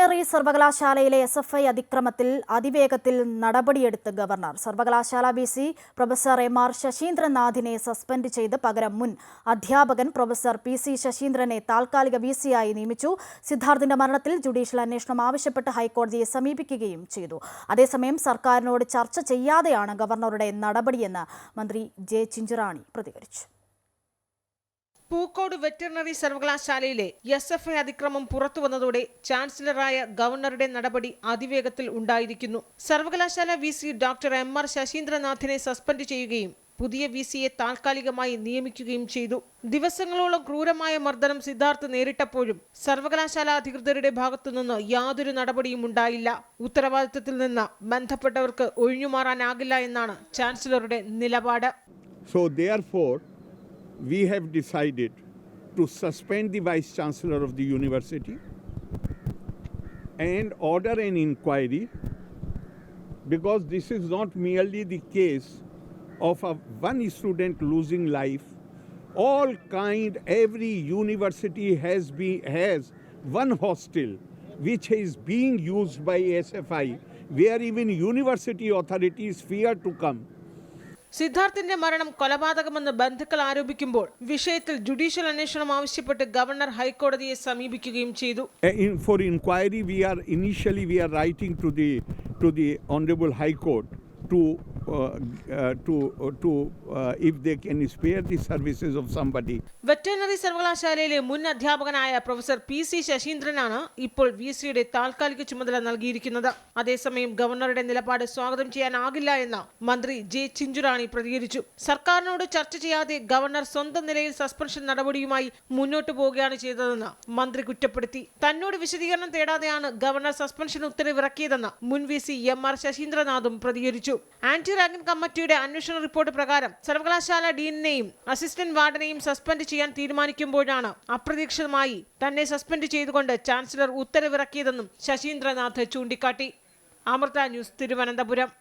Veterinary സർവകലാശാലയിലെ S F I അതിക്രമത്തിൽ അതിവേഗത്തിൽ നടപടിയെടുത്ത് ഗവർണർ. സർവകലാശാല V C professor M R ശശീന്ദ്രനാഥിനെ suspend ചെയ്ത് പകരം മുൻ അധ്യാപകൻ പ്രൊഫസർ പി സി ശശീന്ദ്രനെ താൽക്കാലിക വി സിയായി നിയമിച്ചു. സിദ്ധാർത്ഥിന്റെ മരണത്തിൽ ജുഡീഷ്യൽ അന്വേഷണം ആവശ്യപ്പെട്ട് ഹൈക്കോടതിയെ സമീപിക്കുകയും ചെയ്തു. അതേസമയം സർക്കാരിനോട് ചർച്ച ചെയ്യാതെയാണ് ഗവർണറുടെ നടപടിയെന്ന് മന്ത്രി ജെ ചിഞ്ചുറാണി പ്രതികരിച്ചു. പൂക്കോട് വെറ്ററിനറി സർവകലാശാലയിലെ എസ് എഫ് ഐ അതിക്രമം പുറത്തുവന്നതോടെ ചാൻസലറായ ഗവർണറുടെ നടപടി അതിവേഗത്തിൽ ഉണ്ടായിരിക്കുന്നു. സർവകലാശാല V C doctor M R ശശീന്ദ്രനാഥിനെ suspend ചെയ്യുകയും പുതിയ വി സിയെ താൽക്കാലികമായി നിയമിക്കുകയും ചെയ്തു. ദിവസങ്ങളോളം ക്രൂരമായ മർദ്ദനം സിദ്ധാർത്ഥ് നേരിട്ടപ്പോഴും സർവകലാശാല അധികൃതരുടെ ഭാഗത്തുനിന്ന് യാതൊരു നടപടിയും ഉണ്ടായില്ല. ഉത്തരവാദിത്തത്തിൽ നിന്ന് ബന്ധപ്പെട്ടവർക്ക് ഒഴിഞ്ഞുമാറാനാകില്ല എന്നാണ് ചാൻസലറുടെ നിലപാട്. So, therefore, we have decided to suspend the Vice Chancellor of the University and order an inquiry because this is not merely the case of a, one student losing life. All kind, every university has, be, has one hostel which is being used by SFI where even university authorities fear to come. സിദ്ധാർത്ഥിന്റെ മരണം കൊലപാതകമെന്ന് ബന്ധുക്കൾ ആരോപിക്കുമ്പോൾ വിഷയത്തിൽ judicial അന്വേഷണം ആവശ്യപ്പെട്ട് governor ഹൈക്കോടതിയെ സമീപിക്കുകയും ചെയ്തു. For inquiry we are initially we are writing to the to the honourable high court Honorable to uh, if they can spare the services of somebody. Veterinary സർവകലാശാലയിലെ മുൻ അധ്യാപകനായ പ്രൊഫസർ പി സി ശശീന്ദ്രനാണ് ഇപ്പോൾ V സിയുടെ താൽക്കാലിക ചുമതല നൽകിയിരിക്കുന്നത്. അതേസമയം ഗവർണറുടെ നിലപാട് സ്വാഗതം ചെയ്യാനാകില്ല എന്ന് മന്ത്രി ജെ ചിഞ്ചുറാണി പ്രതികരിച്ചു. സർക്കാരിനോട് ചർച്ച ചെയ്യാതെ ഗവർണർ സ്വന്തം നിലയിൽ സസ്പെൻഷൻ നടപടിയുമായി മുന്നോട്ടു പോവുകയാണ് ചെയ്തതെന്ന് മന്ത്രി കുറ്റപ്പെടുത്തി. തന്നോട് വിശദീകരണം തേടാതെയാണ് ഗവർണർ സസ്പെൻഷൻ ഉത്തരവിറക്കിയതെന്ന് മുൻ വി സി എം ആർ ശശീന്ദ്രനാഥും പ്രതികരിച്ചു. ആന്റി റാങ്കിൻ കമ്മിറ്റിയുടെ അന്വേഷണ റിപ്പോർട്ട് പ്രകാരം സർവകലാശാല ഡീനിനെയും അസിസ്റ്റന്റ് വാർഡനെയും സസ്പെൻഡ് ചെയ്യാൻ തീരുമാനിക്കുമ്പോഴാണ് അപ്രതീക്ഷിതമായി തന്നെ സസ്പെൻഡ് ചെയ്തുകൊണ്ട് ചാൻസലർ ഉത്തരവിറക്കിയതെന്നും ശശീന്ദ്രനാഥ് ചൂണ്ടിക്കാട്ടി. അമൃത ന്യൂസ് തിരുവനന്തപുരം.